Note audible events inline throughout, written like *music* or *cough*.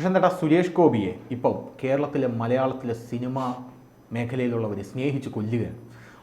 കൃഷ്ണൻതട്ട സുരേഷ് ഗോപിയെ ഇപ്പം കേരളത്തിലെ മലയാളത്തിലെ സിനിമ മേഖലയിലുള്ളവർ സ്നേഹിച്ച് കൊല്ലുകയാണ്.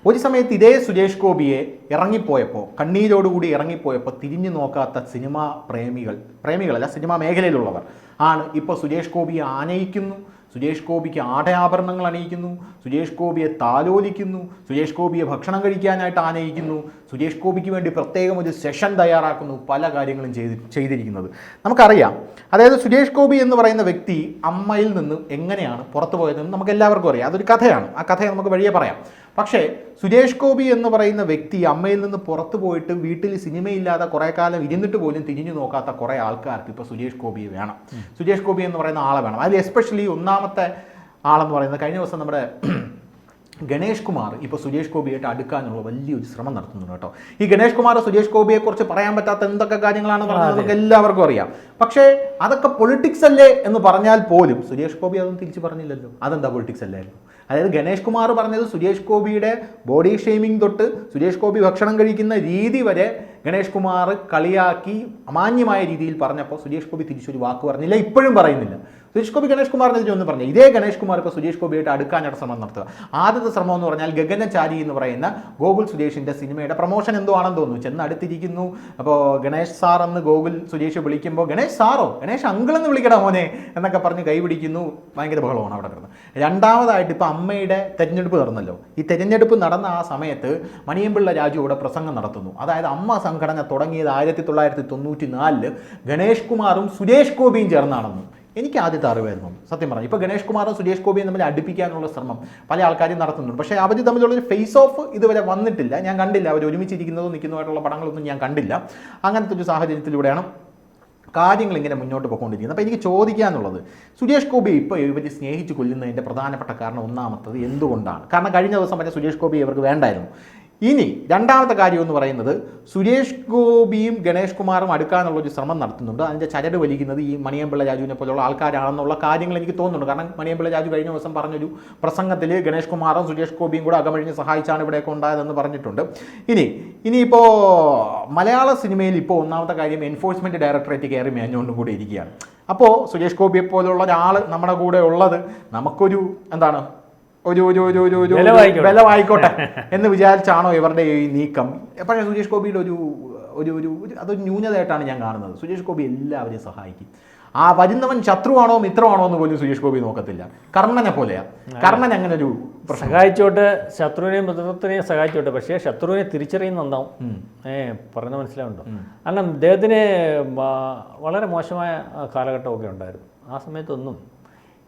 ഒരു സമയത്ത് ഇതേ സുരേഷ് ഗോപിയെ ഇറങ്ങിപ്പോയപ്പോൾ കണ്ണീരോടുകൂടി ഇറങ്ങിപ്പോയപ്പോൾ തിരിഞ്ഞു നോക്കാത്ത സിനിമാ പ്രേമികൾ പ്രേമികളല്ല സിനിമാ മേഖലയിലുള്ളവർ ആണ് ഇപ്പോൾ സുരേഷ് ഗോപിയെ ആനയിക്കുന്നു. സുരേഷ് ഗോപിക്ക് ആടയാഭരണങ്ങൾ അണിയിക്കുന്നു സുരേഷ് ഗോപിയെ താലോലിക്കുന്നു സുരേഷ് ഗോപിയെ ഭക്ഷണം കഴിക്കാനായിട്ട് ആനയിക്കുന്നു സുരേഷ് ഗോപിക്ക് വേണ്ടി പ്രത്യേകം ഒരു സെഷൻ തയ്യാറാക്കുന്നു പല കാര്യങ്ങളും ചെയ്ത് ചെയ്തിരിക്കുന്നത്. നമുക്കറിയാം. അതായത് സുരേഷ് ഗോപി എന്ന് പറയുന്ന വ്യക്തി അമ്മയിൽ നിന്ന് എങ്ങനെയാണ് പുറത്തു പോയതെന്ന് നമുക്ക് എല്ലാവർക്കും അറിയാം. അതൊരു കഥയാണ്. ആ കഥയെ നമുക്ക് വഴിയെ പറയാം. പക്ഷേ സുരേഷ് ഗോപി എന്ന് പറയുന്ന വ്യക്തി അമ്മയിൽ നിന്ന് പുറത്തു പോയിട്ട് വീട്ടിൽ സിനിമയില്ലാതെ കുറേ കാലം ഇരുന്നിട്ട് പോലും തിരിഞ്ഞു നോക്കാത്ത കുറേ ആൾക്കാർക്ക് ഇപ്പോൾ സുരേഷ് ഗോപിയെ വേണം. സുരേഷ് ഗോപി എന്ന് പറയുന്ന ആളെ വേണം. അതിൽ എസ്പെഷ്യലി ഒന്നാമത്തെ ആളെന്ന് പറയുന്നത് കഴിഞ്ഞ ദിവസം നമ്മുടെ ഗണേഷ് കുമാർ ഇപ്പോൾ സുരേഷ് ഗോപിയായിട്ട് അടുക്കാനുള്ള വലിയൊരു ശ്രമം നടത്തുന്നുണ്ട് കേട്ടോ. ഈ ഗണേഷ് കുമാർ സുരേഷ് ഗോപിയെക്കുറിച്ച് പറയാൻ പറ്റാത്ത എന്തൊക്കെ കാര്യങ്ങളാണ് പറഞ്ഞത് നമുക്ക് എല്ലാവർക്കും അറിയാം. പക്ഷേ അതൊക്കെ പൊളിറ്റിക്സ് അല്ലേ എന്ന് പറഞ്ഞാൽ പോലും സുരേഷ് ഗോപി അതൊന്നും തിരിച്ചു പറഞ്ഞില്ലല്ലോ. അതെന്താ പൊളിറ്റിക്സ് അല്ലായിരുന്നു? അതായത് ഗണേഷ് കുമാർ പറഞ്ഞത് സുരേഷ് ഗോപിയുടെ ബോഡി ഷെയ്മിങ് തൊട്ട് സുരേഷ് ഗോപി ഭക്ഷണം കഴിക്കുന്ന രീതി വരെ ഗണേഷ് കുമാർ കളിയാക്കി അമാന്യമായ രീതിയിൽ പറഞ്ഞപ്പോൾ സുരേഷ് ഗോപി തിരിച്ചൊരു വാക്ക് പറഞ്ഞില്ല ഇപ്പോഴും പറയുന്നില്ല. സുരേഷ് ഗോപി ഗണേഷ് കുമാറിനെ ഒന്ന് പറഞ്ഞു? ഇതേ ഗണേഷ് കുമാർ ഇപ്പോൾ സുരേഷ് ഗോപിയായിട്ട് അടുക്കാനായിട്ട് ശ്രമം നടത്തുക. ആദ്യത്തെ ശ്രമം എന്ന് പറഞ്ഞാൽ ഗഗനചാരി എന്ന് പറയുന്ന ഗോകുൽ സുരേഷിന്റെ സിനിമയുടെ പ്രൊമോഷൻ എന്തോ ആണെന്ന് തോന്നുന്നു. ചെന്ന് അടുത്തിരിക്കുന്നു അപ്പോൾ ഗണേഷ് സാർ എന്ന് ഗോകുൽ സുരേഷ് വിളിക്കുമ്പോൾ ഗണേഷ് സാറോ ഗണേഷ് അങ്കിൾ എന്ന് വിളിക്കടാ മോനെ എന്നൊക്കെ പറഞ്ഞ് കൈ പിടിക്കുന്നു. ഭയങ്കര ബഹളമാണ് അവിടെ കിടന്ന്. രണ്ടാമതായിട്ട് ഇപ്പോൾ അമ്മയുടെ തെരഞ്ഞെടുപ്പ് നടന്നല്ലോ. ഈ തെരഞ്ഞെടുപ്പ് നടന്ന ആ സമയത്ത് മണിയമ്പിള്ള രാജു ഇവിടെ പ്രസംഗം നടത്തുന്നു. അതായത് അമ്മ സംഘടന തുടങ്ങിയത് ആയിരത്തി തൊള്ളായിരത്തി തൊണ്ണൂറ്റി നാലിൽ ഗണേഷ് കുമാറും സുരേഷ് ഗോപിയും ചേർന്നാണെന്ന് എനിക്ക് ആദ്യത്തെ അറിവായിരുന്നു സത്യം പറഞ്ഞു ഇപ്പോൾ ഗണേഷ് കുമാറും സുരേഷ് ഗോപിയും തമ്മിൽ അടുപ്പിക്കാനുള്ള ശ്രമം പല ആൾക്കാരും നടത്തുന്നുണ്ട്. പക്ഷേ അവർ തമ്മിലുള്ള ഒരു ഫേസ് ഓഫ് ഇതുവരെ വന്നിട്ടില്ല. ഞാൻ കണ്ടില്ല അവർ ഒരുമിച്ചിരിക്കുന്നതോ നിൽക്കുന്നതായിട്ടുള്ള പടങ്ങളൊന്നും ഞാൻ കണ്ടില്ല. അങ്ങനത്തെ ഒരു സാഹചര്യത്തിലൂടെയാണ് കാര്യങ്ങൾ ഇങ്ങനെ മുന്നോട്ട് പോയിക്കൊണ്ടിരിക്കുന്നത്. അപ്പോൾ എനിക്ക് ചോദിക്കാനുള്ളത് സുരേഷ് ഗോപി ഇപ്പോൾ ഇവർ സ്നേഹിച്ച് കൊല്ലുന്നതിന്റെ പ്രധാനപ്പെട്ട കാരണം ഒന്നാമത്തത് എന്തുകൊണ്ടാണ്? കാരണം കഴിഞ്ഞ ദിവസം വരെ സുരേഷ് ഗോപി ഇവർക്ക് വേണ്ടായിരുന്നു. ഇനി രണ്ടാമത്തെ കാര്യം എന്ന് പറയുന്നത് സുരേഷ് ഗോപിയും ഗണേഷ് കുമാറും അടുക്കാനുള്ള ഒരു ശ്രമം നടത്തുന്നുണ്ട്. അതിന്റെ ചരട് വലിക്കുന്നത് ഈ മണിയമ്പിള്ള രാജുവിനെ പോലുള്ള ആൾക്കാരാണെന്നുള്ള കാര്യങ്ങൾ എനിക്ക് തോന്നുന്നുണ്ട്. കാരണം മണിയമ്പിള്ള രാജു കഴിഞ്ഞ ദിവസം പറഞ്ഞൊരു പ്രസംഗത്തിൽ ഗണേഷ് കുമാറും സുരേഷ് ഗോപിയും കൂടെ അകമഴിഞ്ഞ് സഹായിച്ചാണ് ഇവിടെയൊക്കെ ഉണ്ടായതെന്ന് പറഞ്ഞിട്ടുണ്ട്. ഇനി ഇനിയിപ്പോൾ മലയാള സിനിമയിൽ ഇപ്പോൾ ഒന്നാമത്തെ കാര്യം എൻഫോഴ്സ്മെന്റ് ഡയറക്ടറേറ്റ് കയറി മേഞ്ഞുകൊണ്ടും കൂടി ഇരിക്കുകയാണ്. അപ്പോൾ സുരേഷ് ഗോപിയെ പോലുള്ള ഒരാൾ നമ്മുടെ കൂടെ ഉള്ളത് നമുക്കൊരു എന്താണ് ഒരു ഒരു ഒരു ഒരു ഒരു ബലമായിക്കോട്ടെ. വായിക്കോട്ടെ *laughs* എന്ന് വിചാരിച്ചാണോ ഇവരുടെ ഈ നീക്കം? പക്ഷേ സുരേഷ് ഗോപിയുടെ ഒരു ഒരു ഒരു അതൊരു ന്യൂനതയായിട്ടാണ് ഞാൻ കാണുന്നത്. സുരേഷ് ഗോപി എല്ലാവരെയും സഹായിക്കും. ആ വരുന്നവൻ ശത്രുവാണോ മിത്രമാണോ എന്ന് പോലും സുരേഷ് ഗോപി നോക്കത്തില്ല. കർണനെ പോലെയാണ് കർണൻ അങ്ങനെ ഒരു സഹായിച്ചോട്ടെ ശത്രുവിനെയും മിത്രത്തിനെയും സഹായിച്ചോട്ടെ. പക്ഷേ ശത്രുവിനെ തിരിച്ചറിയുന്നുണ്ടാവും ഏ പറയുന്നത് മനസ്സിലാവുണ്ടോ? കാരണം അദ്ദേഹത്തിന് വളരെ മോശമായ കാലഘട്ടമൊക്കെ ഉണ്ടായിരുന്നു. ആ സമയത്തൊന്നും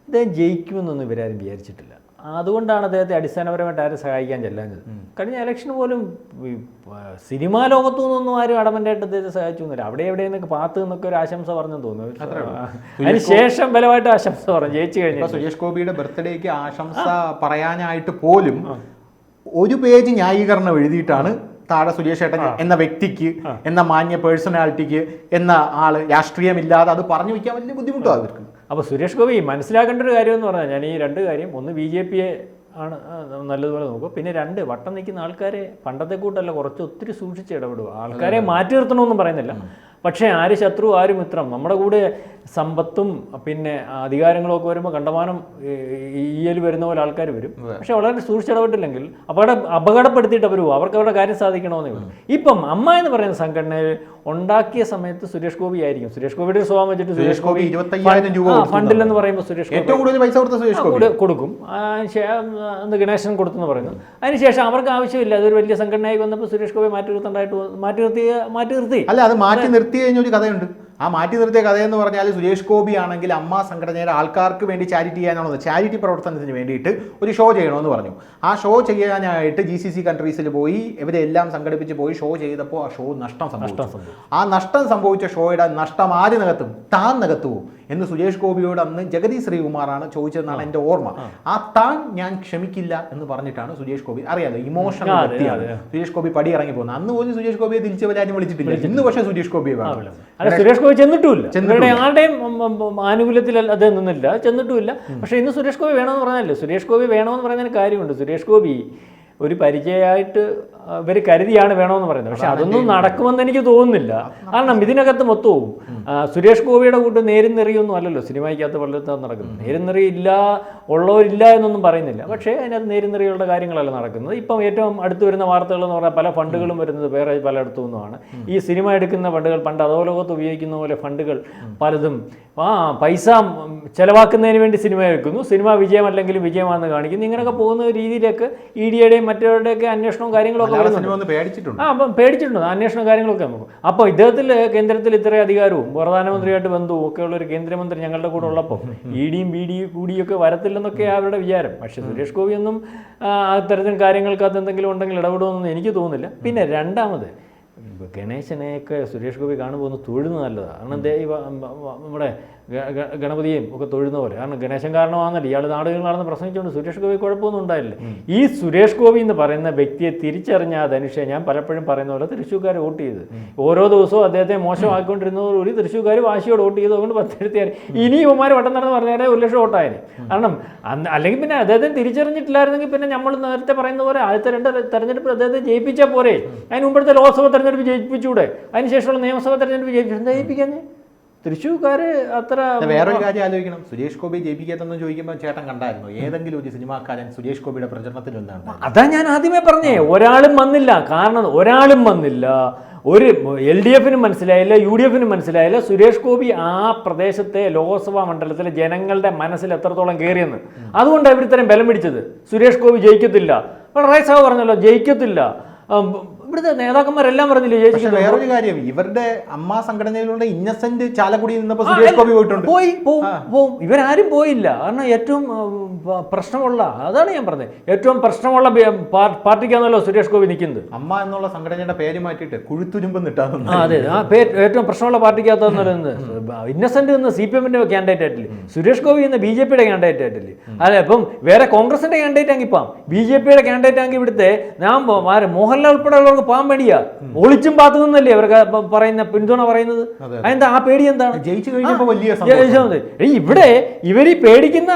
ഇദ്ദേഹം ജയിക്കുമെന്നൊന്നും ഇവരാരും വിചാരിച്ചിട്ടില്ല. അതുകൊണ്ടാണ് അദ്ദേഹത്തെ അടിസ്ഥാനപരമായിട്ട് ആരും സഹായിക്കാൻ ചെല്ലാഞ്ഞത്. കഴിഞ്ഞ ഇലക്ഷൻ പോലും സിനിമാ ലോകത്തു നിന്നൊന്നും ആരും അടമന്റായിട്ട് അദ്ദേഹത്തെ സഹായിച്ചു എന്നില്ല. അവിടെ എവിടെ നിന്നൊക്കെ പാത്ത് നിന്നൊക്കെ ഒരു ആശംസ പറഞ്ഞെന്ന് തോന്നുന്നു. അതിന് ശേഷം ബലമായിട്ട് ആശംസ പറഞ്ഞു. ജയിച്ചു കഴിഞ്ഞു. സുരേഷ് ഗോപിയുടെ ബർത്ത്ഡേക്ക് ആശംസ പറയാനായിട്ട് പോലും ഒരു പേജ് ന്യായീകരണം എഴുതിയിട്ടാണ് താഴെ സുരേഷ് ഏട്ടൻ എന്ന വ്യക്തിക്ക് എന്ന മാന്യ പേഴ്സണാലിറ്റിക്ക് എന്ന ആൾ രാഷ്ട്രീയമില്ലാതെ അത് പറഞ്ഞു വയ്ക്കാൻ വലിയ ബുദ്ധിമുട്ടാണ് അവർക്ക് അപ്പോൾ സുരേഷ് ഗോപി മനസ്സിലാക്കേണ്ട ഒരു കാര്യം എന്ന് പറഞ്ഞാൽ ഞാൻ ഈ രണ്ട് കാര്യം ഒന്ന് ബി ജെ പിയെ ആണ് നല്ലതുപോലെ നോക്കുക. പിന്നെ രണ്ട് വട്ടം നിൽക്കുന്ന ആൾക്കാരെ പണ്ടത്തെ കൂട്ടല്ല കുറച്ച് ഒത്തിരി സൂക്ഷിച്ച് ഇടപെടുക. ആൾക്കാരെ മാറ്റി നിർത്തണമെന്നും പറയുന്നില്ല. പക്ഷേ ആര് ശത്രു ആര് മിത്രം നമ്മുടെ കൂടെ സമ്പത്തും പിന്നെ അധികാരങ്ങളൊക്കെ വരുമ്പോൾ കണ്ടമാനം ഈയൽ വരുന്ന പോലെ ആൾക്കാർ വരും. പക്ഷെ വളരെ സൂക്ഷിച്ചിടപെട്ടില്ലെങ്കിൽ അപകട അപകടപ്പെടുത്തിയിട്ട് അവർ പോകും അവർക്ക് അവരുടെ കാര്യം സാധിക്കണമെന്നേ ഉള്ളൂ. ഇപ്പം അമ്മ എന്ന് പറയുന്ന സംഘടനയിൽ ഉണ്ടാക്കിയ സമയത്ത് സുരേഷ് ഗോപി ആയിരിക്കും. സുരേഷ് ഗോപിയുടെ സ്വഭാവം വെച്ചിട്ട് സുരേഷ് ഗോപി ഇരുപത്തയ്യായിരം രൂപ ഫണ്ടിൽ എന്ന് പറയുമ്പോൾ സുരേഷ് ഗോപി ഏറ്റവും കൂടുതൽ പൈസ കൊടുത്ത സുരേഷ് ഗോപി. കൊടുക്കും. അത് അന്ന് ഗണേശൻ കൊടുത്തെന്ന് പറയുന്നു. അതിനുശേഷം അവർക്ക് ആവശ്യമില്ല. അതൊരു വലിയ സംഘടനയായി വന്നപ്പോൾ സുരേഷ് ഗോപി മാറ്റി നിർത്തേണ്ടതായിട്ട് വന്നു. മാറ്റി നിർത്തി മാറ്റി നിർത്തി. അല്ല അത് മാറ്റി നിർത്തി കഴിഞ്ഞ ഒരു കഥയുണ്ട്. ആ മാറ്റി നിർത്തിയ കഥയെന്ന് പറഞ്ഞാൽ സുരേഷ് ഗോപി ആണെങ്കിൽ അമ്മ സംഘടനയുടെ ആൾക്കാർക്ക് വേണ്ടി ചാരിറ്റി ചെയ്യാനാണോ? ചാരിറ്റി പ്രവർത്തനത്തിന് വേണ്ടിയിട്ട് ഒരു ഷോ ചെയ്യണമെന്ന് പറഞ്ഞു. ആ ഷോ ചെയ്യാനായിട്ട് ജി സി സി കൺട്രീസിൽ പോയി ഇവരെല്ലാം സംഘടിപ്പിച്ച് പോയി ഷോ ചെയ്തപ്പോൾ ആ ഷോ നഷ്ടം സംഭവിച്ചു. ആ നഷ്ടം സംഭവിച്ച ഷോയുടെ നഷ്ടം ആര് നികത്തും താൻ നികത്തുവോ എന്ന് സുരേഷ് ഗോപിയോട് അന്ന് ജഗതി ശ്രീകുമാറാണ് ചോദിച്ചതെന്നാണ് എന്റെ ഓർമ്മ. ആ. താൻ ഞാൻ ക്ഷമിക്കില്ല എന്ന് പറഞ്ഞിട്ടാണ് സുരേഷ് ഗോപി അറിയാലോ ഇമോഷണൽ അതെ, വ്യക്തിയാണ്. സുരേഷ് ഗോപി പടി ഇറങ്ങി പോകുന്നത് അന്ന് പോലും സുരേഷ് ഗോപിയെ തിരിച്ചു വരാനും വിളിച്ചിട്ടില്ല. ഇന്ന് പക്ഷേ സുരേഷ് ഗോപിയെ സുരേഷ് ഗോപി ചെന്നിട്ടില്ല ആരുടെയും ആനുകൂല്യത്തിൽ അദ്ദേഹം നിന്നില്ല. ചെന്നിട്ടുമില്ല. പക്ഷേ ഇന്ന് സുരേഷ് ഗോപി വേണമെന്ന് പറഞ്ഞാലേ സുരേഷ് ഗോപി വേണമെന്ന് പറയുന്നതിന് കാര്യമുണ്ട്. സുരേഷ് ഗോപി ഒരു പരിചയമായിട്ട് ഇവർ കരുതിയാണ് വേണമെന്ന് പറയുന്നത്. പക്ഷെ അതൊന്നും നടക്കുമെന്ന് എനിക്ക് തോന്നുന്നില്ല. കാരണം ഇതിനകത്ത് മൊത്തവും സുരേഷ് ഗോപിയുടെ കൂട്ട് നേരും നിറയൊന്നും അല്ലല്ലോ. സിനിമയ്ക്കകത്ത് പലയിടത്തും നടക്കുന്നത്. നേരും നിറയില്ല ഇല്ല ഉള്ളവരില്ല എന്നൊന്നും പറയുന്നില്ല. പക്ഷേ അതിനകത്ത് നേരും നിറയുള്ള കാര്യങ്ങളല്ല നടക്കുന്നത്. ഇപ്പം ഏറ്റവും അടുത്ത് വരുന്ന വാർത്തകൾ എന്ന് പറഞ്ഞാൽ പല ഫണ്ടുകളും വരുന്നത് വേറെ പലയിടത്തു നിന്നുമാണ്. ഈ സിനിമ എടുക്കുന്ന ഫണ്ടുകൾ പണ്ട് അധോലോകത്ത് ഉപയോഗിക്കുന്ന പോലെ ഫണ്ടുകൾ പലതും ആ പൈസ ചെലവാക്കുന്നതിന് വേണ്ടി സിനിമ എടുക്കുന്നു സിനിമ വിജയമല്ലെങ്കിലും വിജയമാണെന്ന് കാണിക്കുന്നു. ഇങ്ങനെയൊക്കെ പോകുന്ന രീതിയിലേക്ക് ഇ ഡിയുടെയും മറ്റവരുടെയൊക്കെ അന്വേഷണവും കാര്യങ്ങളൊക്കെ വരുന്നുണ്ട്. പേടിച്ചിട്ടുണ്ട്. ആ അപ്പം പേടിച്ചിട്ടുണ്ട്. അന്വേഷണവും കാര്യങ്ങളൊക്കെ നമുക്ക്. അപ്പോൾ ഇദ്ദേഹത്തിൽ കേന്ദ്രത്തിൽ ഇത്രയും അധികാരവും പ്രധാനമന്ത്രിയായിട്ട് ബന്ധവും ഒക്കെ ഉള്ള ഒരു കേന്ദ്രമന്ത്രി ഞങ്ങളുടെ കൂടെ ഉള്ളപ്പോൾ ഇ ഡിയും ബി ഡിയും കൂടിയൊക്കെ വരത്തില്ലെന്നൊക്കെ അവരുടെ വിചാരം. പക്ഷേ സുരേഷ് ഗോപിയൊന്നും അത്തരത്തിൽ കാര്യങ്ങൾക്കകത്ത് എന്തെങ്കിലും ഉണ്ടെങ്കിൽ ഇടപെടുമെന്നൊന്നും എനിക്ക് തോന്നുന്നില്ല. പിന്നെ രണ്ടാമത് ഗണേശനെയൊക്കെ സുരേഷ് ഗോപി കാണുമ്പോൾ ഒന്ന് തൊഴുന്ന നല്ലതാണ്. കാരണം നമ്മുടെ ഗണപതിയെയും ഒക്കെ തൊഴുന്ന പോലെ. കാരണം ഗണേശൻ കാരണമാണെന്നല്ല ഇയാൾ നാടുകൾ നടന്ന് പ്രസംഗിച്ചുകൊണ്ട് സുരേഷ് ഗോപി കുഴപ്പമൊന്നും ഉണ്ടായില്ല ഈ സുരേഷ് ഗോപി എന്ന് പറയുന്ന വ്യക്തിയെ തിരിച്ചറിഞ്ഞ ആ ധനുഷ ഞാൻ പലപ്പോഴും പറയുന്ന പോലെ തൃശ്ശൂർക്കാർ വോട്ട് ചെയ്ത്. ഓരോ ദിവസവും അദ്ദേഹത്തെ മോശമാക്കിക്കൊണ്ടിരുന്നതോടുകൂടി തൃശ്ശൂർക്കാർ വാശിയോട് വോട്ട് ചെയ്ത് അതുകൊണ്ട് പത്തെടുത്തിയാൽ ഇനി ഇവന്മാർ വട്ടം നടന്ന് പറഞ്ഞാൽ ഒരു ലക്ഷം വോട്ടായാലും കാരണം അന്ന് അല്ലെങ്കിൽ പിന്നെ അദ്ദേഹത്തെ തിരിച്ചറിഞ്ഞിട്ടില്ലായിരുന്നെങ്കിൽ പിന്നെ നമ്മൾ നേരത്തെ പറയുന്ന പോലെ ആദ്യത്തെ രണ്ട് തെരഞ്ഞെടുപ്പ് അദ്ദേഹത്തെ ജയിപ്പിച്ചാൽ പോരെ. അതിന് മുമ്പത്തെ ലോക്സഭ തെരഞ്ഞെടുപ്പ് ജയിപ്പിച്ചൂടെ. അതിനുശേഷമുള്ള നിയമസഭാ തെരഞ്ഞെടുപ്പ് ജയിപ്പിച്ചു എന്താ ജയിപ്പിക്കാഞ്ഞേ? തൃശ്ശൂർക്കാർ അത്ര വേറൊരു കാര്യം ആലോചിക്കണം. സുരേഷ് ഗോപി ജയിപ്പിക്കാത്തെന്ന് ചോദിക്കുമ്പോൾ ചേട്ടൻ കണ്ടായിരുന്നു. ഏതെങ്കിലും ഒരു സിനിമാക്കാരൻ സുരേഷ് ഗോപിയുടെ പ്രചരണത്തിൽ ഒന്നാണ് അതാ ഞാൻ ആദ്യമേ പറഞ്ഞേ ഒരാളും വന്നില്ല. കാരണം ഒരാളും വന്നില്ല. ഒരു എൽ ഡി എഫിനും മനസ്സിലായില്ല യു ഡി എഫിനും മനസ്സിലായില്ല. സുരേഷ് ഗോപി ആ പ്രദേശത്തെ ലോക്സഭാ മണ്ഡലത്തിലെ ജനങ്ങളുടെ മനസ്സിൽ എത്രത്തോളം കയറിയെന്ന്. അതുകൊണ്ട് അവർ ഇത്രയും ബലം പിടിച്ചത്. സുരേഷ് ഗോപി ജയിക്കത്തില്ല. പിണറായി സാഹു പറഞ്ഞല്ലോ ജയിക്കത്തില്ല. ഇവിടുത്തെ നേതാക്കന്മാരെല്ലാം പറഞ്ഞില്ലേ ചേച്ചി വേറൊരു കാര്യം ഇവരുടെ അമ്മ സംഘടനയിലുള്ള ഇന്നസെന്റ് ചാലക്കുടിയിൽ നിന്നപ്പോ സുരേഷ് ഗോപി പോയിട്ടുണ്ട്. പോയി പോവും പോവും. ഇവരാരും പോയില്ല. കാരണം ഏറ്റവും പ്രശ്നമുള്ള അതാണ് ഞാൻ പറഞ്ഞത്. ഏറ്റവും പ്രശ്നമുള്ള പാർട്ടിക്കാണല്ലോ സുരേഷ് ഗോപി നിൽക്കുന്നത് അമ്മ എന്നുള്ള സംഘടനയുടെ പേര് മാറ്റിയിട്ട് കുഴുത്തുരുമ്പ് ആ അതെ ആ ഏറ്റവും പ്രശ്നമുള്ള പാർട്ടിക്കകത്ത് ഇന്നസെന്റ് എന്ന് സി പി എമ്മിന്റെ കാൻഡിഡേറ്റ് ആയിട്ടില്ല? സുരേഷ് ഗോപി എന്ന് ബി ജെ പിയുടെ കാൻഡിഡേറ്റ് ആയിട്ടില്ല? അതെ അപ്പം വേറെ കോൺഗ്രസിന്റെ കാൻഡിഡേറ്റ് ആണെങ്കിൽ ഇപ്പം ബി ജെ പിയുടെ കാൻഡിഡേറ്റ് ആണെങ്കിൽ ഇവിടുത്തെ ഞാൻ മോഹൻലാൽ ഉൾപ്പെടെയുള്ളവർക്ക് പാൻ വേണ്ടിയാ. ഒളിച്ചും പാത്തു നിന്നല്ലേ അവർക്ക് പറയുന്ന പിന്തുണ പറയുന്നത്? അതെ. അതെന്താ ആ പേടി എന്താണ്? ജയിച്ചു കഴിഞ്ഞപ്പോൾ വലിയ ഇവിടെ ഇവർ ഈ പേടിക്കുന്ന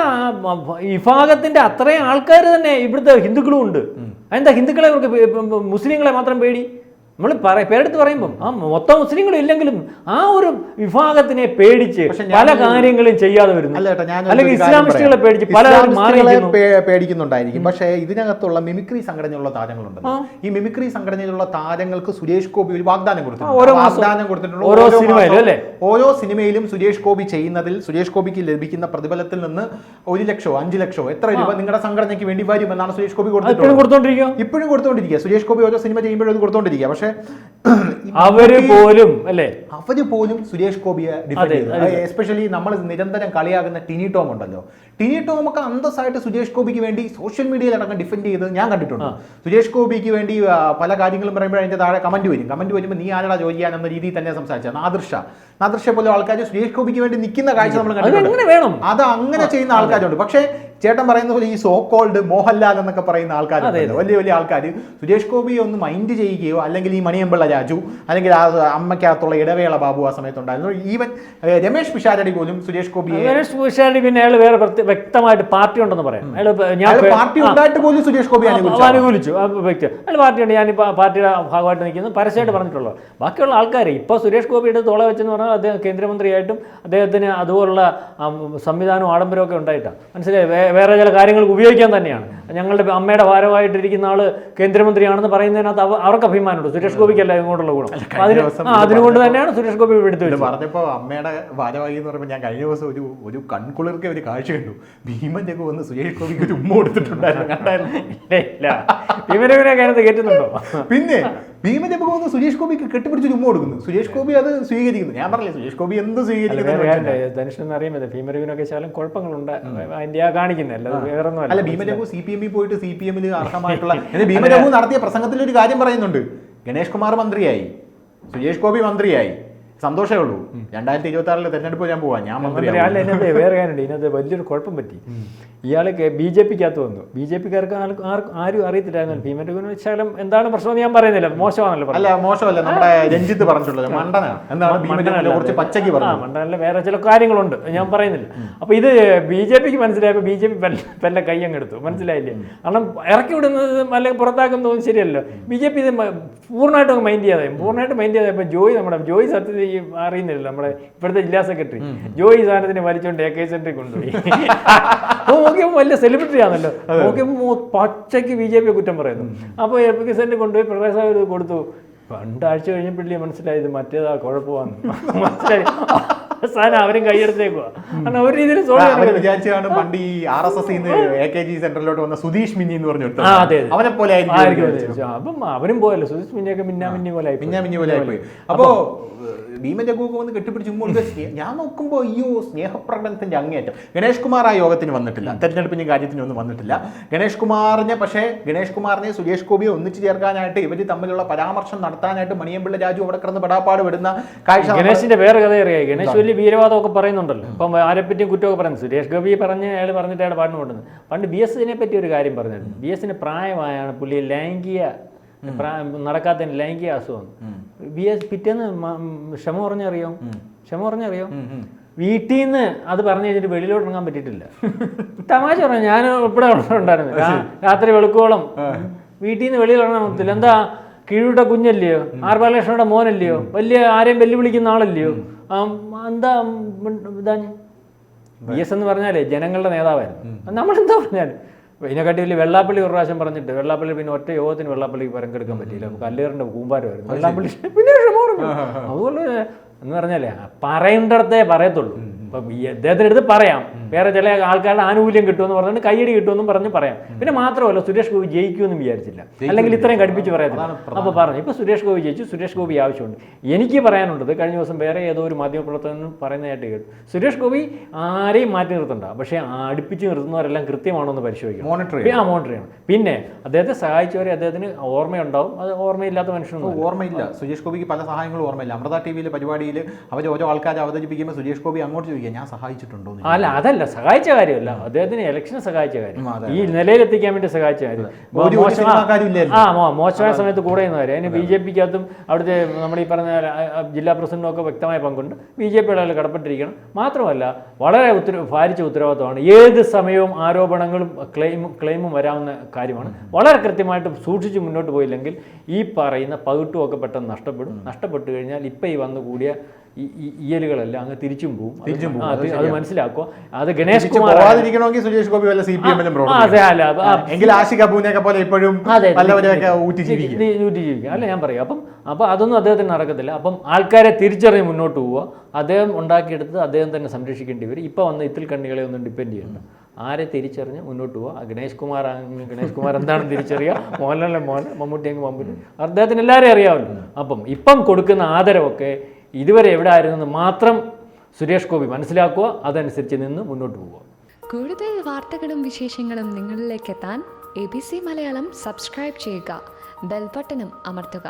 വിഭാഗത്തിന്റെ അത്രയും ആൾക്കാർ തന്നെ ഇവിടുത്തെ ഹിന്ദുക്കളും ഉണ്ട്. അതെന്താ ഹിന്ദുക്കളെ അവർക്ക് മുസ്ലിങ്ങളെ മാത്രം പേടി? നമ്മൾ പറ പേരെടുത്ത് പറയുമ്പം ആ മൊത്തം മുസ്ലിങ്ങളും ഇല്ലെങ്കിലും ആ ഒരു വിഭാഗത്തിനെ പേടിച്ച് പല കാര്യങ്ങളും ചെയ്യാതെ വരുന്നു. അല്ലെങ്കിൽ ഇസ്ലാമിസ്റ്റുകളെ പേടിച്ച് പല പേടിക്കുന്നുണ്ടായിരിക്കും. പക്ഷേ ഇതിനകത്തുള്ള മിമിക്രി സംഘടനയുള്ള താരങ്ങളുണ്ട് ഈ മിമിക്രി സംഘടനയിലുള്ള താരങ്ങൾക്ക് സുരേഷ് ഗോപി ഒരു വാഗ്ദാനം കൊടുത്തിട്ടുണ്ട്. ഓരോ വാഗ്ദാനം കൊടുത്തിട്ടുണ്ട് ഓരോ സിനിമയിലും അല്ലേ? ഓരോ സിനിമയിലും സുരേഷ് ഗോപി ചെയ്യുന്നതിൽ സുരേഷ് ഗോപിക്ക് ലഭിക്കുന്ന പ്രതിഫലത്തിൽ നിന്ന് ഒരു ലക്ഷോ അഞ്ചു ലക്ഷോ എത്ര രൂപ നിങ്ങളുടെ സംഘടനയ്ക്ക് വേണ്ടി വരുമെന്നാണ് സുരേഷ് ഗോപി കൊടുത്തിട്ടുള്ളത്. ഇപ്പോഴും കൊടുത്തോണ്ടിരിക്കുക സുരേഷ് ഗോപി ഓരോ സിനിമ ചെയ്യുമ്പോഴും അത് കൊടുത്തോണ്ടിരിക്കുക പക്ഷേ ഈ *clears throat* അവർ പോലും അല്ലേ? അവർ പോലും സുരേഷ് ഗോപിയെ ഡിഫൻഡ് ചെയ്തു. എസ്പെഷ്യലി നമ്മൾ നിരന്തരം കളിയാകുന്ന ടിനി ടോം ഉണ്ടല്ലോ. ടിനി ടോമൊക്കെ അന്തസ്സായിട്ട് സുരേഷ് ഗോപിക്ക് വേണ്ടി സോഷ്യൽ മീഡിയയിൽ അടക്കം ഡിഫെൻഡ് ചെയ്ത് ഞാൻ കണ്ടിട്ടുണ്ട്. സുരേഷ് ഗോപിക്ക് വേണ്ടി പല കാര്യങ്ങളും പറയുമ്പോൾ അതിന്റെ താഴെ കമന്റ് വരും. കമന്റ് വരുമ്പോൾ നീ ആരടാ ജോലി ചെയ്യാൻ എന്ന രീതിയിൽ തന്നെ സംസാരിച്ചത് നാദൃഷ. നാദൃഷ പോലെ ആൾക്കാർ സുരേഷ് ഗോപിക്ക് വേണ്ടി നിൽക്കുന്ന കാഴ്ച നമ്മൾ കണ്ടിട്ടുണ്ട്. അത് അങ്ങനെ ചെയ്യുന്ന ആൾക്കാരുണ്ട്. പക്ഷേ ചേട്ടൻ പറയുന്ന പോലെ ഈ സോ കോൾഡ് മോഹൻലാൽ എന്നൊക്കെ പറയുന്ന ആൾക്കാർ വലിയ വലിയ ആൾക്കാർ സുരേഷ് ഗോപിയെ ഒന്ന് മൈൻഡ് ചെയ്യുകയോ അല്ലെങ്കിൽ ഈ മണിയമ്പിള്ള രാജു അല്ലെങ്കിൽ ആ അമ്മയ്ക്കകത്തുള്ള ഇടവേള ബാബു ആ സമയത്തുണ്ടായിരുന്നു. ഈവൻ രമേഷ് പിഷാരടി പോലും സുരേഷ് ഗോപിയെ രമേഷ് പിഷാരടി പിന്നെ അയാൾ വേറെ വ്യക്തമായിട്ട് പാർട്ടി ഉണ്ടെന്ന് പറയാം. അയാൾ ഞാൻ അയാൾ പാർട്ടി ഉണ്ടായിട്ട് പോലും സുരേഷ് ഗോപി അനുകൂലിച്ചു. വ്യക്തി. അല്ല പാർട്ടിയുണ്ട്. ഞാനിപ്പോൾ പാർട്ടിയുടെ ഭാഗമായിട്ട് നിൽക്കുന്നു. പരസ്യമായിട്ട് പറഞ്ഞിട്ടുള്ളത്. ബാക്കിയുള്ള ആൾക്കാരെ ഇപ്പൊ സുരേഷ് ഗോപിയുടെ തോള വെച്ചെന്ന് പറഞ്ഞാൽ അദ്ദേഹം കേന്ദ്രമന്ത്രിയായിട്ടും അദ്ദേഹത്തിന് അതുപോലുള്ള സംവിധാനവും ആഡംബരമൊക്കെ ഉണ്ടായിട്ടാണ്. മനസ്സിലായി? വേറെ ചില കാര്യങ്ങൾക്ക് ഉപയോഗിക്കാൻ തന്നെയാണ്. ഞങ്ങളുടെ അമ്മയുടെ ഭാരമായിട്ടിരിക്കുന്ന ആൾ കേന്ദ്രമന്ത്രിയാണെന്ന് പറയുന്നതിനകത്ത് അവർക്ക് അഭിമാനമുണ്ട്. സുരേഷ് ഗോപിക്കല്ല ഇങ്ങോട്ടുള്ള ഗുണം. അതിന് ദിവസം അതിനുകൊണ്ട് തന്നെയാണ് സുരേഷ് ഗോപി എടുത്തു ഇത് വെച്ചത്. പറഞ്ഞപ്പോ അമ്മയുടെ ഭാരവാഹി എന്ന് പറയുമ്പോൾ ഞാൻ കഴിഞ്ഞ ദിവസം ഒരു ഒരു കൺകുളിർക്കെ ഒരു കാഴ്ച കണ്ടു. ഭീമൻ ഒക്കെ വന്ന് സുരേഷ് ഗോപിക്ക് ഒരു ഉമ്മ കൊടുത്തിട്ടുണ്ടായിരുന്നു. കണ്ടായിരുന്നു? ഇല്ല, ഭീമരവിനെ കയറ്റുന്നുണ്ടോ പിന്നെ വന്ന് സുരേഷ് ഗോപിക്ക് കെട്ടിപ്പിടിച്ച് ഉമ്മ കൊടുക്കുന്നു. സുരേഷ് ഗോപി അത് സ്വീകരിക്കുന്നു. ഞാൻ പറഞ്ഞില്ലേ സുരേഷ് ഗോപി എന്ത് സ്വീകരിക്കുന്നു വേറെ എന്ന് കാര്യമുണ്ട്. വെച്ചാൽ. ധനുഷിന് അറിയുമ്പോൾ ഭീമരവിനൊക്കെ ശാലം കുഴപ്പങ്ങളുണ്ട്. അതിന്റെ ആ കാണിക്കുന്നില്ല അല്ല ഭീമരഘു സി പി എമ്മിൽ പോയിട്ട് സി പി എമ്മിൽ അർഹമായിട്ടുള്ള *laughs* ഭീമരഘു നടത്തിയ പ്രസംഗത്തിൽ ഒരു കാര്യം പറയുന്നുണ്ട്. ഗണേഷ് കുമാർ മന്ത്രിയായി. സുരേഷ് ഗോപി മന്ത്രിയായി. സന്തോഷമേ ഉള്ളൂ. രണ്ടായിരത്തി ഇരുപത്തി ആറിലെ തെരഞ്ഞെടുപ്പ് ഞാൻ പോവാ. ഞാൻ മന്ത്രി വേറെ കാര്യമുണ്ട് ഇതിനകത്ത് വലിയൊരു കുഴപ്പം പറ്റി. ഇയാൾക്ക് ബി ജെ പിക്കകത്ത് വന്നു. ബി ജെ പിക്കാർക്ക് ആരും അറിയത്തില്ലായിരുന്നു. ഭീമന്റെ ശകലം എന്താണ് പ്രശ്നം ഞാൻ പറയുന്നില്ല. മോശമാണല്ലോ അല്ല. മോശമല്ല. നമ്മുടെ രഞ്ജിത്ത് പറഞ്ഞിട്ടുള്ളത്. മണ്ടന എന്താണ് ഭീമന്റെ മണ്ടനല്ല. കുറച്ച് പച്ചക്ക് പറഞ്ഞു മണ്ഡലിൽ വേറെ ചില കാര്യങ്ങളുണ്ട്. ഞാൻ പറയുന്നില്ല. അപ്പൊ ഇത് ബി ജെ പിക്ക് മനസ്സിലായപ്പോൾ ബി ജെ പി പെല്ല കൈ അങ്ങ് എടുത്തു. മനസ്സിലായില്ലേ? കാരണം ഇറക്കി വിടുന്നത് അല്ലെങ്കിൽ പുറത്താക്കുന്നത് ശരിയല്ലോ ബി ജെ പി ഇത് പൂർണമായിട്ടും അങ്ങ് മൈൻഡ് ചെയ്യാതെ പൂർണമായിട്ട് മൈൻഡ് ചെയ്യാതെ ജോയ് ജോയി നമ്മുടെ ജോയ് സത്യത്തിൽ അറിയുന്നില്ല നമ്മുടെ ഇപ്പോഴത്തെ ജില്ലാ സെക്രട്ടറി. ജോയി സാധനത്തിന് വലിച്ചുകൊണ്ട് എ കെ സെൻട്രി കൊണ്ടുപോയി. അപ്പോൾ *laughs* നോക്കിയപ്പോൾ വലിയ സെലിബ്രിറ്റി ആണല്ലോ. നോക്കിയപ്പോൾ പച്ചയ്ക്ക് ബി ജെ പി കുറ്റം പറയുന്നു. അപ്പോൾ എ കെ സെന്റ് കൊണ്ടുപോയി പിണറായി സാഹിബ് കൊടുത്തു. രണ്ടാഴ്ച കഴിഞ്ഞപ്പോഴേ മനസ്സിലായത് മറ്റേതാ കുഴപ്പമാണ് മനസ്സിലായി. അവസാനം അവരും കൈയെടുത്തേക്കുവാ. കാരണം ഒരു രീതിയിൽ വിചാരിച്ചാണ് പണ്ട് ഈ R S S A K G സെന്ററിലോട്ട് വന്ന സുധീഷ് മിന്നി എന്ന് പറഞ്ഞു. അവനെ പോലെ അപ്പം അവരും പോയല്ലോ. സുധീഷ് മിന്നിയൊക്കെ മിന്നാ മിന്നി പോലെ ആയിപ്പോയി. പിന്നെ മിന്നി പോലെ ആയിപ്പോയി. അപ്പോ ഭീമൻ ജഗ്ഗുക്ക് വന്ന് കെട്ടിപ്പിടിച്ച് മുമ്പ് ഞാൻ നോക്കുമ്പോൾ അയ്യോ സ്നേഹപ്രകടനത്തിന്റെ അങ്ങേയറ്റം. ഗണേഷ് കുമാർ ആ യോഗത്തിന് വന്നിട്ടില്ല. തെരഞ്ഞെടുപ്പിന്റെ കാര്യത്തിന് ഒന്നും വന്നിട്ടില്ല. ഗണേഷ് കുമാറിനെ പക്ഷേ ഗണേഷ് കുമാറിനെ സുരേഷ് ഗോപിയെ ഒന്നിച്ചു ചേർക്കാനായിട്ട് ഇവർ തമ്മിലുള്ള പരാമർശം നടത്താനായിട്ട് മണിയമ്പിള്ള രാജു അവിടെ കിടന്ന് പെടാപ്പാട് വിടുന്ന കാഴ്ച ഗണേശിന്റെ വേറെ കഥ അറിയാം. ഗണേശ് വലിയ വീരവാദമൊക്കെ പറയുന്നുണ്ടല്ലോ. ഇപ്പം ആരെപ്പറ്റിയും കുറ്റമൊക്കെ പറയുന്നത്. സുരേഷ് ഗോപി പറഞ്ഞ് അയാൾ പറഞ്ഞിട്ട് അയാൾ പാടിന് കൊണ്ടുവന്നു പണ്ട് ബി എസിനെ പറ്റി ഒരു കാര്യം പറഞ്ഞിരുന്നു ബി എസിന് പ്രായമായാണ് പുള്ളി ലൈംഗിക നടക്കാത്തതിന് ലൈംഗിക അസുഖം. ബി എസ് പിറ്റേന്ന് ക്ഷമ പറഞ്ഞറിയോ? ക്ഷമ പറഞ്ഞറിയോ. വീട്ടിൽ നിന്ന് അത് പറഞ്ഞു കഴിഞ്ഞിട്ട് വെളിയിലോട്ട് ഇറങ്ങാൻ പറ്റിയിട്ടില്ല. തമാശ പറഞ്ഞു ഞാൻ ഇവിടെ ഉണ്ടായിരുന്നു? രാത്രി വെളുക്കോളം വീട്ടിൽ നിന്ന് വെളിയിൽ ഇറങ്ങാൻ പറ്റില്ല എന്താ കീഴുട്ട കുഞ്ഞല്ലയോ? ആർ ബാലകൃഷ്ണയുടെ മോനല്ലയോ? വലിയ ആരെയും വെല്ലുവിളിക്കുന്ന ആളല്ലയോ? എന്താ ഇതാ ബി എസ് എന്ന് പറഞ്ഞാലേ ജനങ്ങളുടെ നേതാവായിരുന്നു. നമ്മളെന്താ പറഞ്ഞാലും ഇതിനെക്കാട്ടി വലിയ വെള്ളാപ്പള്ളി ഒരു പ്രാവശ്യം പറഞ്ഞിട്ട് വെള്ളാപ്പള്ളി പിന്നെ ഒറ്റ യോഗത്തിന് വെള്ളാപ്പള്ളിക്ക് പരങ്കെടുക്കാൻ പറ്റിയില്ല. കല്ലേറിന്റെ കൂമ്പാരമായിരുന്നു. വെള്ളാപ്പള്ളി പിന്നെ അതുപോലെ എന്ന് പറഞ്ഞാലേ പറയേണ്ടടത്തേ പറയത്തുള്ളൂ. ഇപ്പം അദ്ദേഹത്തിന്റെ അടുത്ത് പറയാം. വേറെ ചില ആൾക്കാരുടെ ആനുകൂല്യം കിട്ടുമെന്ന് പറഞ്ഞിട്ട് കയ്യടി കിട്ടുമെന്നും പറഞ്ഞ് പറയാം. പിന്നെ മാത്രമല്ല സുരേഷ് ഗോപി ജയിക്കുമെന്നും വിചാരിച്ചില്ല. അല്ലെങ്കിൽ ഇത്രയും കടുപ്പിച്ച് പറയത്തില്ല. അപ്പോൾ പറഞ്ഞു ഇപ്പോൾ സുരേഷ് ഗോപി ജയിച്ചു സുരേഷ് ഗോപി ആവശ്യമുണ്ട്. എനിക്ക് പറയാനുള്ളത് കഴിഞ്ഞ ദിവസം വേറെ ഏതോ ഒരു മാധ്യമപ്രവർത്തകനും പറയുന്നതായിട്ട് കേട്ടു. സുരേഷ് ഗോപി ആരെയും മാറ്റി നിർത്തണ്ട. പക്ഷേ അടുപ്പിച്ച് നിർത്തുന്നവരെല്ലാം കൃത്യമാണോ എന്ന് പരിശോധിക്കും മോണിറ്റർ ആ മോണിറ്റർ ചെയ്യണം. പിന്നെ അദ്ദേഹത്തെ സഹായിച്ചവരെ അദ്ദേഹത്തിന് ഓർമ്മയുണ്ടാവും. അത് ഓർമ്മയില്ലാത്ത മനുഷ്യനൊന്നും ഓർമ്മയില്ല. സുരേഷ് ഗോപിക്ക് പല സഹായങ്ങളും ഓർമ്മയില്ല. അമൃത ടി വിയിലെ പരിപാടിയിൽ അവർ ഓരോ ആൾക്കാരെ അവതരിപ്പിക്കുമ്പോൾ സുരേഷ് ഗോപി അങ്ങോട്ട് ചോദിക്കുക ഞാൻ സഹായിച്ചിട്ടുണ്ടോ അല്ല അതല്ല സഹായിച്ച കാര്യമല്ല. അദ്ദേഹത്തിന് ഇലക്ഷന് സഹായിച്ച കാര്യം. ഈ നിലയിലെത്തിക്കാൻ വേണ്ടി സഹായിച്ച കാര്യം. ആ മോശമായ സമയത്ത് കൂടെ നിന്നവര് അതിന് ബി ജെ പിക്കകത്തും അവിടുത്തെ നമ്മൾ ഈ പറഞ്ഞ ജില്ലാ പ്രസിഡന്റും ഒക്കെ വ്യക്തമായ പങ്കുണ്ട്. ബി ജെ പിയുടെ കടപ്പെട്ടിരിക്കണം. മാത്രമല്ല വളരെ ഉത്തര ഭാരിച്ച ഉത്തരവാദിത്തമാണ് ഏത് സമയവും ആരോപണങ്ങളും ക്ലെയിമും ക്ലെയിമും വരാവുന്ന കാര്യമാണ്. വളരെ കൃത്യമായിട്ട് സൂക്ഷിച്ച് മുന്നോട്ട് പോയില്ലെങ്കിൽ ഈ പറയുന്ന പകിട്ടുമൊക്കെ പെട്ടെന്ന് നഷ്ടപ്പെടും. നഷ്ടപ്പെട്ടു കഴിഞ്ഞാൽ ഇപ്പം ഈ വന്നു കൂടിയ ഇയലുകളെല്ലാം അങ്ങ് തിരിച്ചും പോവും. തിരിച്ചും അത്. മനസ്സിലാക്കുക അത് ഗണേഷ് കുമാറാതിരിക്കണമെങ്കിൽ കുമാർ പോവാതിരിക്കണമെങ്കിൽ സുരേഷ് ഗോപി വല്ല സി പി എമ്മിലും ആ, അതെ, അല്ല, എങ്കിൽ ആഷിക് കപൂറിനെയൊക്കെ പോലെ ഇപ്പോഴും നല്ലവരെയൊക്കെ ഊറ്റി ജീവിക്കും. അല്ല ഞാൻ പറയാം. അപ്പം അപ്പം അതൊന്നും അദ്ദേഹത്തിന് നടക്കത്തില്ല. അപ്പം ആൾക്കാരെ തിരിച്ചറിഞ്ഞ് മുന്നോട്ട് പോവുക. അദ്ദേഹം ഉണ്ടാക്കിയെടുത്ത് അദ്ദേഹം തന്നെ സംരക്ഷിക്കേണ്ടി വരും. ഇപ്പം വന്ന ഇത്തിൽ കണ്ണികളെ ഒന്നും ഡിപ്പെൻഡ് ചെയ്യണ്ട. ആരെ തിരിച്ചറിഞ്ഞ് മുന്നോട്ട് പോവുക? ഗണേഷ് കുമാർ ഗണേഷ് കുമാർ എന്താണെന്ന് തിരിച്ചറിയുക *laughs* മോഹൻലാലിന്റെ മോഹൻ മമ്മൂട്ടി അങ്ങ് മമ്മൂട്ടി അദ്ദേഹത്തിന് എല്ലാവരെയും അറിയാമല്ലോ. അപ്പം ഇപ്പം കൊടുക്കുന്ന ആദരവൊക്കെ ഇതുവരെ എവിടെ ആയിരുന്നെന്ന് മാത്രം സുരേഷ് ഗോപി മനസ്സിലാക്കുക അതനുസരിച്ച് നിന്ന് മുന്നോട്ട് പോവുക. കൂടുതൽ വാർത്തകളും വിശേഷങ്ങളും നിങ്ങളിലേക്ക് എത്താൻ A B C Malayalam subscribe ചെയ്യുക ബെൽബട്ടനും അമർത്തുക.